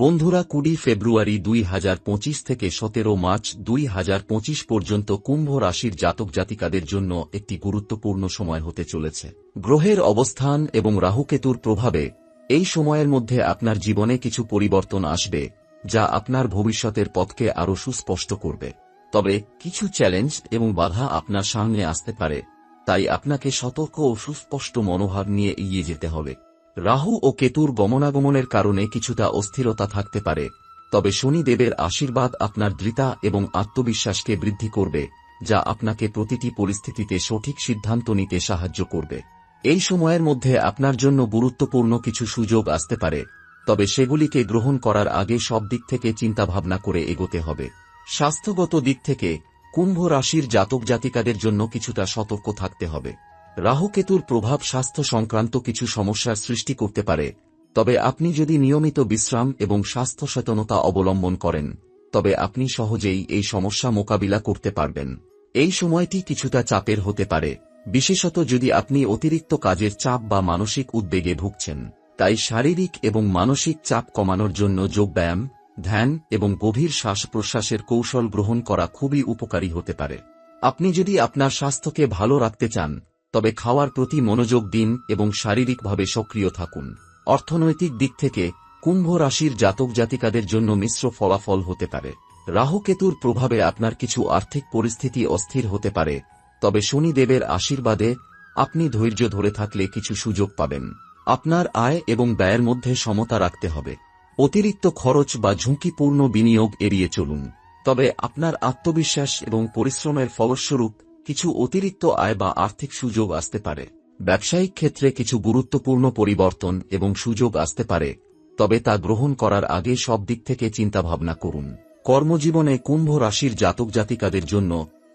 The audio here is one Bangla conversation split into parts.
বন্ধুরা কুড়ি ফেব্রুয়ারি দুই হাজার পঁচিশ থেকে সতেরো মার্চ দুই হাজার পঁচিশ পর্যন্ত কুম্ভ রাশির জাতক জাতিকাদের জন্য একটি গুরুত্বপূর্ণ সময় হতে চলেছে। গ্রহের অবস্থান এবং রাহুকেতুর প্রভাবে এই সময়ের মধ্যে আপনার জীবনে কিছু পরিবর্তন আসবে, যা আপনার ভবিষ্যতের পথকে আরও সুস্পষ্ট করবে। তবে কিছু চ্যালেঞ্জ এবং বাধা আপনার সামনে আসতে পারে, তাই আপনাকে সতর্ক ও সুস্পষ্ট মনোভাব নিয়ে এগিয়ে যেতে হবে। রাহু ও কেতুর গমনাগমনের কারণে কিছুটা অস্থিরতা থাকতে পারে, তবে শনিদেবের আশীর্বাদ আপনার দৃঢ়তা এবং আত্মবিশ্বাসকে বৃদ্ধি করবে, যা আপনাকে প্রতিটি পরিস্থিতিতে সঠিক সিদ্ধান্ত নিতে সাহায্য করবে। এই সময়ের মধ্যে আপনার জন্য গুরুত্বপূর্ণ কিছু সুযোগ আসতে পারে, তবে সেগুলিকে গ্রহণ করার আগে সব দিক থেকে চিন্তাভাবনা করে এগোতে হবে। স্বাস্থ্যগত দিক থেকে, কুম্ভ রাশির জাতক জাতিকাদের জন্য কিছুটা সতর্ক থাকতে হবে। রাহুকেতুর প্রভাব স্বাস্থ্য সংক্রান্ত কিছু সমস্যার সৃষ্টি করতে পারে, তবে আপনি যদি নিয়মিত বিশ্রাম এবং স্বাস্থ্য সচেতনতা অবলম্বন করেন, তবে আপনি সহজেই এই সমস্যা মোকাবিলা করতে পারবেন। এই সময়টি কিছুটা চাপের হতে পারে, বিশেষত যদি আপনি অতিরিক্ত কাজের চাপ বা মানসিক উদ্বেগে ভুগছেন। তাই শারীরিক এবং মানসিক চাপ কমানোর জন্য যোগব্যায়াম, ধ্যান এবং গভীর শ্বাস প্রশ্বাসের কৌশল গ্রহণ করা খুবই উপকারী হতে পারে। আপনি যদি আপনার স্বাস্থ্যকে ভালো রাখতে চান তবে খাওয়ার প্রতি মনোযোগ দিন এবং শারীরিকভাবে সক্রিয় থাকুন। অর্থনৈতিক দিক থেকে কুম্ভ রাশির জাতক জাতিকাদের জন্য মিশ্র ফলাফল হতে পারে। রাহুকেতুর প্রভাবে আপনার কিছু আর্থিক পরিস্থিতি অস্থির হতে পারে, তবে শনিদেবের আশীর্বাদে আপনি ধৈর্য ধরে থাকলে কিছু সুযোগ পাবেন। আপনার আয় এবং ব্যয়ের মধ্যে সমতা রাখতে হবে। অতিরিক্ত খরচ বা ঝুঁকিপূর্ণ বিনিয়োগ এড়িয়ে চলুন, তবে আপনার আত্মবিশ্বাস এবং পরিশ্রমের ফলস্বরূপ কিছু অতিরিক্ত আয় বা আর্থিক সুযোগ আসতে পারে। ব্যবসায়িক ক্ষেত্রে কিছু গুরুত্বপূর্ণ পরিবর্তন এবং সুযোগ আসতে পারে, তবে তা গ্রহণ করার আগে সব দিক থেকে চিন্তাভাবনা করুন। কর্মজীবনে কুম্ভ রাশির জাতক জাতিকাদের জন্য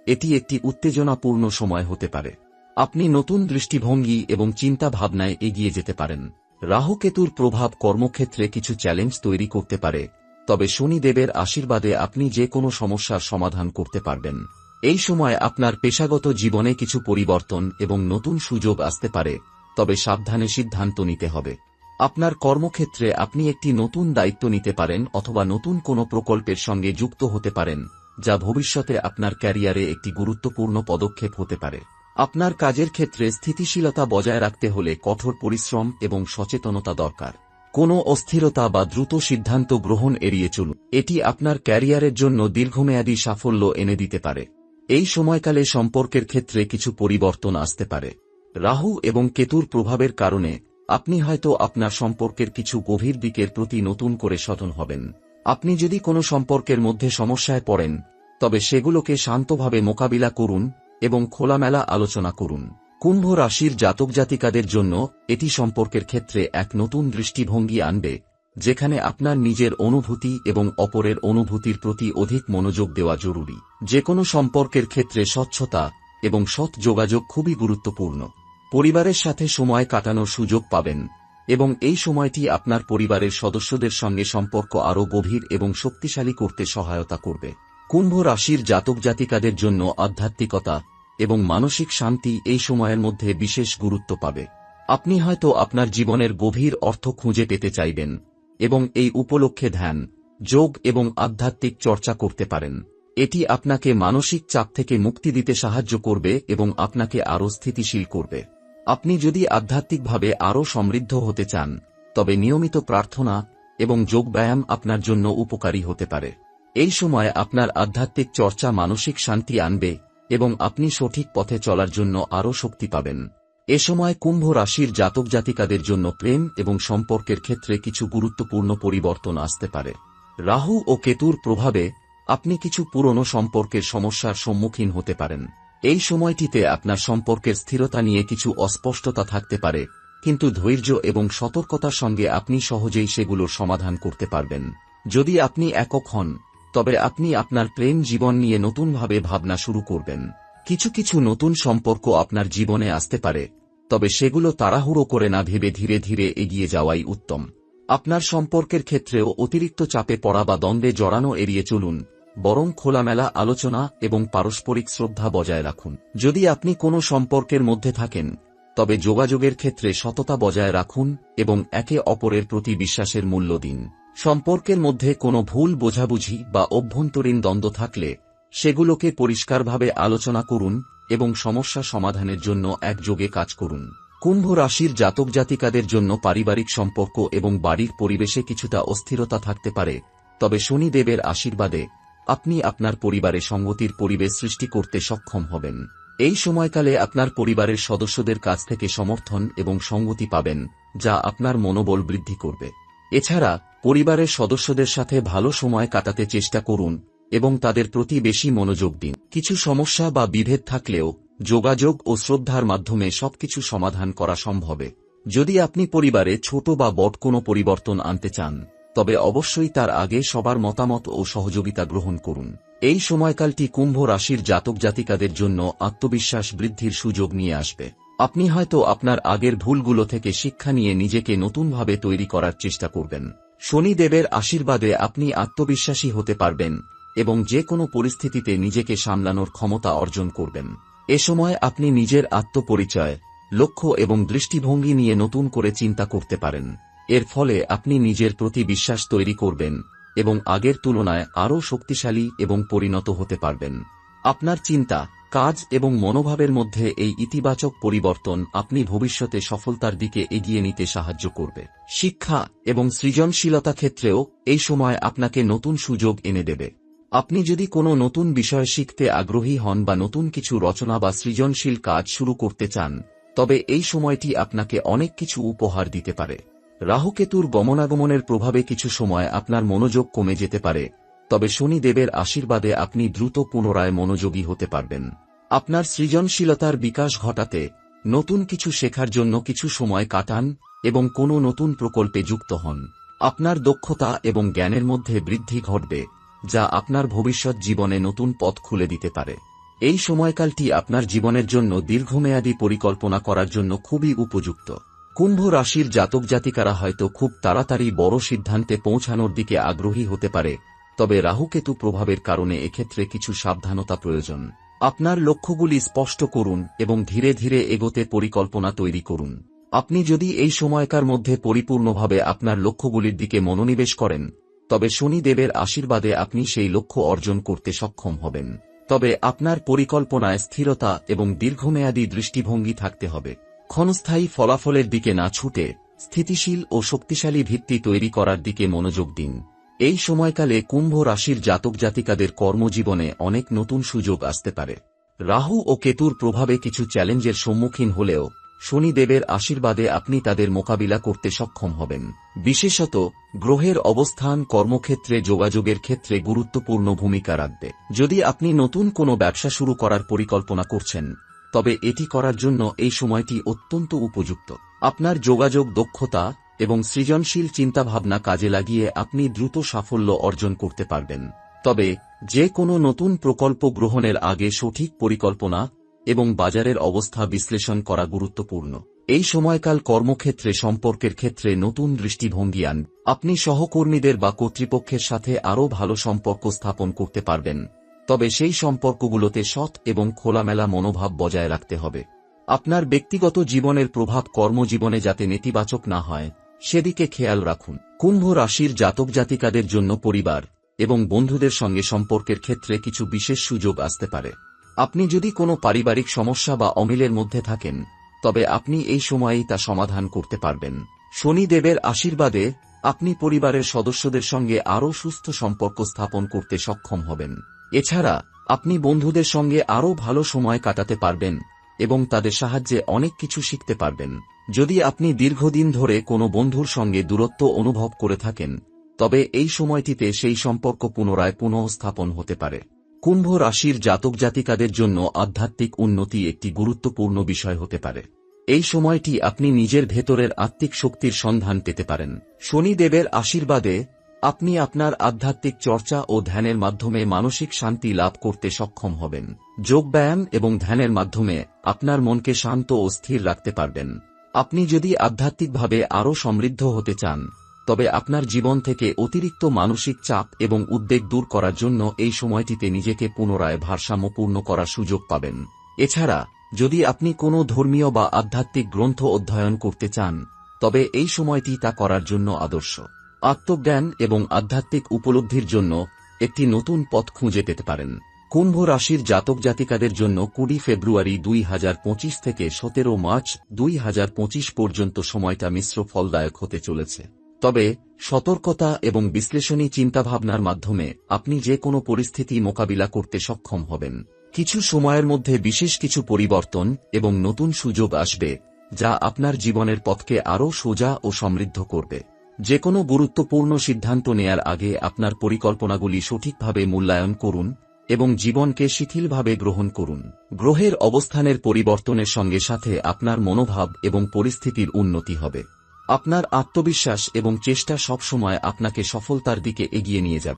এটি একটি উত্তেজনাপূর্ণ সময় হতে পারে। আপনি নতুন দৃষ্টিভঙ্গি এবং চিন্তা ভাবনায় এগিয়ে যেতে পারেন। রাহুকেতুর প্রভাব কর্মক্ষেত্রে কিছু চ্যালেঞ্জ তৈরি করতে পারে, তবে শনিদেবের আশীর্বাদে আপনি যে কোনো সমস্যার সমাধান করতে পারবেন। এই সময় আপনার পেশাগত জীবনে কিছু পরিবর্তন এবং নতুন সুযোগ আসতে পারে, তবে সাবধানে সিদ্ধান্ত নিতে হবে। আপনার কর্মক্ষেত্রে আপনি একটি নতুন দায়িত্ব নিতে পারেন অথবা নতুন কোনো প্রকল্পের সঙ্গে যুক্ত হতে পারেন, যা ভবিষ্যতে আপনার ক্যারিয়ারে একটি গুরুত্বপূর্ণ পদক্ষেপ হতে পারে। আপনার কাজের ক্ষেত্রে স্থিতিশীলতা বজায় রাখতে হলে কঠোর পরিশ্রম এবং সচেতনতা দরকার। কোনো অস্থিরতা বা দ্রুত সিদ্ধান্ত গ্রহণ এড়িয়ে চলুন। এটি আপনার ক্যারিয়ারের জন্য দীর্ঘমেয়াদী সাফল্য এনে দিতে পারে। এই সময়কালে সম্পর্কের ক্ষেত্রে কিছু পরিবর্তন আসতে পারে। রাহু এবং কেতুর প্রভাবের কারণে আপনি হয়তো আপনার সম্পর্কের কিছু গভীর দিকের প্রতি নতুন করে সচেতন হবেন। আপনি যদি কোনো সম্পর্কের মধ্যে সমস্যায় পড়েন, তবে সেগুলোকে শান্তভাবে মোকাবিলা করুন এবং খোলামেলা আলোচনা করুন। কুম্ভ রাশির জাতক জাতিকাদের জন্য এটি সম্পর্কের ক্ষেত্রে এক নতুন দৃষ্টিভঙ্গি আনবে। যেখানে আপনার নিজের অনুভূতি এবং অপরের অনুভূতির প্রতি অধিক মনোযোগ দেওয়া জরুরি। যে কোনো সম্পর্কের ক্ষেত্রে স্বচ্ছতা এবং সৎ যোগাযোগ খুবই গুরুত্বপূর্ণ। পরিবারের সাথে সময় কাটানোর সুযোগ পাবেন এবং এই সময়টি আপনার পরিবারের সদস্যদের সঙ্গে সম্পর্ক আরও গভীর এবং শক্তিশালী করতে সহায়তা করবে। কুম্ভ রাশির জাতক জাতিকাদের জন্য আধ্যাত্মিকতা এবং মানসিক শান্তি এই সময়ের মধ্যে বিশেষ গুরুত্ব পাবে। আপনি হয়তো আপনার জীবনের গভীর অর্থ খুঁজে পেতে চাইবেন। এবং এই উপলক্ষে ধ্যান, যোগ এবং আধ্যাত্মিক চর্চা করতে পারেন। এটি আপনাকে মানসিক চাপ থেকে মুক্তি দিতে সাহায্য করবে এবং আপনাকে আরও স্থিতিশীল করবে। আপনি যদি আধ্যাত্মিকভাবে আরও সমৃদ্ধ হতে চান, তবে নিয়মিত প্রার্থনা এবং যোগব্যায়াম আপনার জন্য উপকারী হতে পারে। এই সময় আপনার আধ্যাত্মিক চর্চা মানসিক শান্তি আনবে এবং আপনি সঠিক পথে চলার জন্য আরও শক্তি পাবেন। এ সময় কুম্ভ রাশির জাতক জাতিকাদের জন্য প্রেম এবং সম্পর্কের ক্ষেত্রে কিছু গুরুত্বপূর্ণ পরিবর্তন আসতে পারে। রাহু ও কেতুর প্রভাবে আপনি কিছু পুরনো সম্পর্কের সমস্যার সম্মুখীন হতে পারেন। এই সময়টিতে আপনার সম্পর্কের স্থিরতা নিয়ে কিছু অস্পষ্টতা থাকতে পারে, কিন্তু ধৈর্য এবং সতর্কতার সঙ্গে আপনি সহজেই সেগুলোর সমাধান করতে পারবেন। যদি আপনি একক হন, তবে আপনি আপনার প্রেম জীবন নিয়ে নতুনভাবে ভাবনা শুরু করবেন। কিছু কিছু নতুন সম্পর্ক আপনার জীবনে আসতে পারে, তবে সেগুলো তাড়াহুড়ো করে না ভেবে ধীরে ধীরে এগিয়ে যাওয়াই উত্তম। আপনার সম্পর্কের ক্ষেত্রেও অতিরিক্ত চাপে পড়া বা দ্বন্দ্বে জড়ানো এড়িয়ে চলুন, বরং খোলামেলা আলোচনা এবং পারস্পরিক শ্রদ্ধা বজায় রাখুন। যদি আপনি কোনো সম্পর্কের মধ্যে থাকেন, তবে যোগাযোগের ক্ষেত্রে সততা বজায় রাখুন এবং একে অপরের প্রতি বিশ্বাসের মূল্য দিন। সম্পর্কের মধ্যে কোনো ভুল বোঝাবুঝি বা অভ্যন্তরীণ দ্বন্দ্ব থাকলে সেগুলোকে পরিষ্কারভাবে আলোচনা করুন এবং সমস্যা সমাধানের জন্য একযোগে কাজ করুন। কুম্ভ রাশির জাতক জাতিকাদের জন্য পারিবারিক সম্পর্ক এবং বাড়ির পরিবেশে কিছুটা অস্থিরতা থাকতে পারে, তবে শনিদেবের আশীর্বাদে আপনি আপনার পরিবারে সঙ্গতির পরিবেশ সৃষ্টি করতে সক্ষম হবেন। এই সময়কালে আপনার পরিবারের সদস্যদের কাছ থেকে সমর্থন এবং সঙ্গতি পাবেন, যা আপনার মনোবল বৃদ্ধি করবে। এছাড়া পরিবারের সদস্যদের সাথে ভালো সময় কাটাতে চেষ্টা করুন এবং তাদের প্রতি বেশি মনোযোগ দিন। কিছু সমস্যা বা বিভেদ থাকলেও যোগাযোগ ও শ্রদ্ধার মাধ্যমে সবকিছু সমাধান করা সম্ভবে যদি আপনি পরিবারে ছোট বা বড় কোনো পরিবর্তন আনতে চান, তবে অবশ্যই তার আগে সবার মতামত ও সহযোগিতা গ্রহণ করুন। এই সময়কালটি কুম্ভ রাশির জাতক জাতিকাদের জন্য আত্মবিশ্বাস বৃদ্ধির সুযোগ নিয়ে আসবে। আপনি হয়তো আপনার আগের ভুলগুলো থেকে শিক্ষা নিয়ে নিজেকে নতুনভাবে তৈরি করার চেষ্টা করবেন। শনিদেবের আশীর্বাদে আপনি আত্মবিশ্বাসী হতে পারবেন। এবং যে কোনো পরিস্থিতিতে নিজেকে সামলানোর ক্ষমতা অর্জন করবেন। এ সময় আপনি নিজের আত্মপরিচয়, লক্ষ্য এবং দৃষ্টিভঙ্গি নিয়ে নতুন করে চিন্তা করতে পারেন। এর ফলে আপনি নিজের প্রতি বিশ্বাস তৈরি করবেন এবং আগের তুলনায় আরও শক্তিশালী এবং পরিণত হতে পারবেন। আপনার চিন্তা, কাজ এবং মনোভাবের মধ্যে এই ইতিবাচক পরিবর্তন আপনি ভবিষ্যতে সফলতার দিকে এগিয়ে নিতে সাহায্য করবে। শিক্ষা এবং সৃজনশীলতা ক্ষেত্রেও এই সময় আপনাকে নতুন সুযোগ এনে দেবে। আপনি যদি কোনো নতুন বিষয় শিখতে আগ্রহী হন বা নতুন কিছু রচনা বা সৃজনশীল কাজ শুরু করতে চান, তবে এই সময়টি আপনাকে অনেক কিছু উপহার দিতে পারে। রাহুকেতুর গমনাগমনের প্রভাবে কিছু সময় আপনার মনোযোগ কমে যেতে পারে, তবে শনিদেবের আশীর্বাদে আপনি দ্রুত পুনরায় মনোযোগী হতে পারবেন। আপনার সৃজনশীলতার বিকাশ ঘটাতে নতুন কিছু শেখার জন্য কিছু সময় কাটান এবং কোনো নতুন প্রকল্পে যুক্ত হন। আপনার দক্ষতা এবং জ্ঞানের মধ্যে বৃদ্ধি ঘটবে। যা আপনার ভবিষ্যৎ জীবনে নতুন পথ খুলে দিতে পারে। এই সময়কালটি আপনার জীবনের জন্য দীর্ঘমেয়াদী পরিকল্পনা করার জন্য খুবই উপযুক্ত। কুম্ভ রাশির জাতক জাতিকারা হয়তো খুব তাড়াতাড়ি বড় সিদ্ধান্তে পৌঁছানোর দিকে আগ্রহী হতে পারে, তবে রাহুকেতু প্রভাবের কারণে এক্ষেত্রে কিছু সাবধানতা প্রয়োজন। আপনার লক্ষ্যগুলি স্পষ্ট করুন এবং ধীরে ধীরে এগোতে পরিকল্পনা তৈরি করুন। আপনি যদি এই সময়কার মধ্যে পরিপূর্ণভাবে আপনার লক্ষ্যগুলির দিকে মনোনিবেশ করেন তবে শনিদেবের আশীর্বাদে আপনি সেই লক্ষ্য অর্জন করতে সক্ষম হবেন। তবে আপনার পরিকল্পনায় স্থিরতা এবং দীর্ঘমেয়াদী দৃষ্টিভঙ্গি থাকতে হবে। ক্ষণস্থায়ী ফলাফলের দিকে না ছুটে স্থিতিশীল ও শক্তিশালী ভিত্তি তৈরি করার দিকে মনোযোগ দিন। এই সময়কালে কুম্ভ রাশির জাতক জাতিকাদের কর্মজীবনে অনেক নতুন সুযোগ আসতে পারে। রাহু ও কেতুর প্রভাবে কিছু চ্যালেঞ্জের সম্মুখীন হলেও শনিদেবের আশীর্বাদে আপনি তাদের মোকাবিলা করতে সক্ষম হবেন। বিশেষত, গ্রহের অবস্থান, কর্মক্ষেত্রে, যোগাযোগের ক্ষেত্রে গুরুত্বপূর্ণ ভূমিকা রাখবে। যদি আপনি নতুন কোনো ব্যবসা শুরু করার পরিকল্পনা করছেন, তবে এটি করার জন্য এই সময়টি অত্যন্ত উপযুক্ত। আপনার যোগাযোগ দক্ষতা এবং সৃজনশীল চিন্তাভাবনা কাজে লাগিয়ে আপনি দ্রুত সাফল্য অর্জন করতে পারবেন। তবে, যে কোনো নতুন প্রকল্প গ্রহণের আগে সঠিক পরিকল্পনা এবং বাজারের অবস্থা বিশ্লেষণ করা গুরুত্বপূর্ণ। এই সময়কাল কর্মক্ষেত্রে, সম্পর্কের ক্ষেত্রে নতুন দৃষ্টিভঙ্গি আন। আপনি সহকর্মীদের বা কর্তৃপক্ষের সাথে আরও ভালো সম্পর্ক স্থাপন করতে পারবেন। তবে সেই সম্পর্কগুলোতে সৎ এবং খোলামেলা মনোভাব বজায় রাখতে হবে। আপনার ব্যক্তিগত জীবনের প্রভাব কর্মজীবনে যাতে নেতিবাচক না হয়, সেদিকে খেয়াল রাখুন। কুম্ভ রাশির জাতক জাতিকাদের জন্য পরিবার এবং বন্ধুদের সঙ্গে সম্পর্কের ক্ষেত্রে কিছু বিশেষ সুযোগ আসতে পারে। আপনি যদি কোনো পারিবারিক সমস্যা বা অমিলের মধ্যে থাকেন, তবে আপনি এই সময়েই তা সমাধান করতে পারবেন। শনিদেবের আশীর্বাদে আপনি পরিবারের সদস্যদের সঙ্গে আরও সুস্থ সম্পর্ক স্থাপন করতে সক্ষম হবেন। এছাড়া, আপনি বন্ধুদের সঙ্গে আরও ভালো সময় কাটাতে পারবেন এবং তাদের সাহায্যে অনেক কিছু শিখতে পারবেন। যদি আপনি দীর্ঘদিন ধরে কোনো বন্ধুর সঙ্গে দূরত্ব অনুভব করে থাকেন, তবে এই সময়টিতে সেই সম্পর্ক পুনরায় পুনঃস্থাপন হতে পারে। কুম্ভ রাশির জাতক জাতিকাদের জন্য আধ্যাত্মিক উন্নতি একটি গুরুত্বপূর্ণ বিষয় হতে পারে। এই সময়টি আপনি নিজের ভেতরের আত্মিক শক্তির সন্ধান পেতে পারেন। শনিদেবের আশীর্বাদে আপনি আপনার আধ্যাত্মিক চর্চা ও ধ্যানের মাধ্যমে মানসিক শান্তি লাভ করতে সক্ষম হবেন। যোগব্যায়াম এবং ধ্যানের মাধ্যমে আপনার মনকে শান্ত ও স্থির রাখতে পারবেন। আপনি যদি আধ্যাত্মিকভাবে আরও সমৃদ্ধ হতে চান তবে আপনার জীবন থেকে অতিরিক্ত মানসিক চাপ এবং উদ্বেগ দূর করার জন্য এই সময়টিতে নিজেকে পুনরায় ভারসাম্যপূর্ণ করার সুযোগ পাবেন। এছাড়া, যদি আপনি কোনো ধর্মীয় বা আধ্যাত্মিক গ্রন্থ অধ্যয়ন করতে চান, তবে এই সময়টি তা করার জন্য আদর্শ। আত্মজ্ঞান এবং আধ্যাত্মিক উপলব্ধির জন্য একটি নতুন পথ খুঁজে পেতে পারেন। কুম্ভ রাশির জাতক জাতিকাদের জন্য কুড়ি ফেব্রুয়ারি দুই হাজার পঁচিশ থেকে সতেরো মার্চ দুই হাজার পঁচিশ পর্যন্ত সময়টা মিশ্র ফলদায়ক হতে চলেছে। তবে, সতর্কতা এবং বিশ্লেষণী চিন্তাভাবনার মাধ্যমে আপনি যে কোনো পরিস্থিতি মোকাবিলা করতে সক্ষম হবেন। কিছু সময়ের মধ্যে বিশেষ কিছু পরিবর্তন এবং নতুন সুযোগ আসবে, যা আপনার জীবনের পথকে আরও সোজা ও সমৃদ্ধ করবে। যে কোনো গুরুত্বপূর্ণ সিদ্ধান্ত নেয়ার আগে আপনার পরিকল্পনাগুলি সঠিকভাবে মূল্যায়ন করুন এবং জীবনকে শিথিলভাবে গ্রহণ করুন। গ্রহের অবস্থানের পরিবর্তনের সঙ্গে সাথে আপনার মনোভাব এবং পরিস্থিতির উন্নতি হবে। আপনার আত্মবিশ্বাস এবং চেষ্টা সবসময় আপনাকে সফলতার দিকে এগিয়ে নিয়ে যাবে।